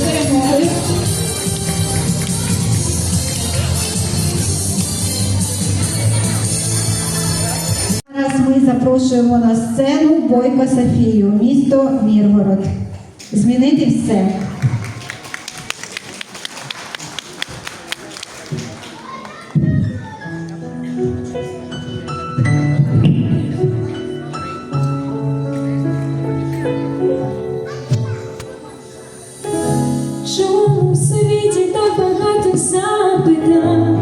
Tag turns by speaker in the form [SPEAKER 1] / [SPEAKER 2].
[SPEAKER 1] перемогою.
[SPEAKER 2] Зараз ми запрошуємо на сцену Бойко Софію, місто Міргород. Змінити все.
[SPEAKER 3] Світі так багато запитань?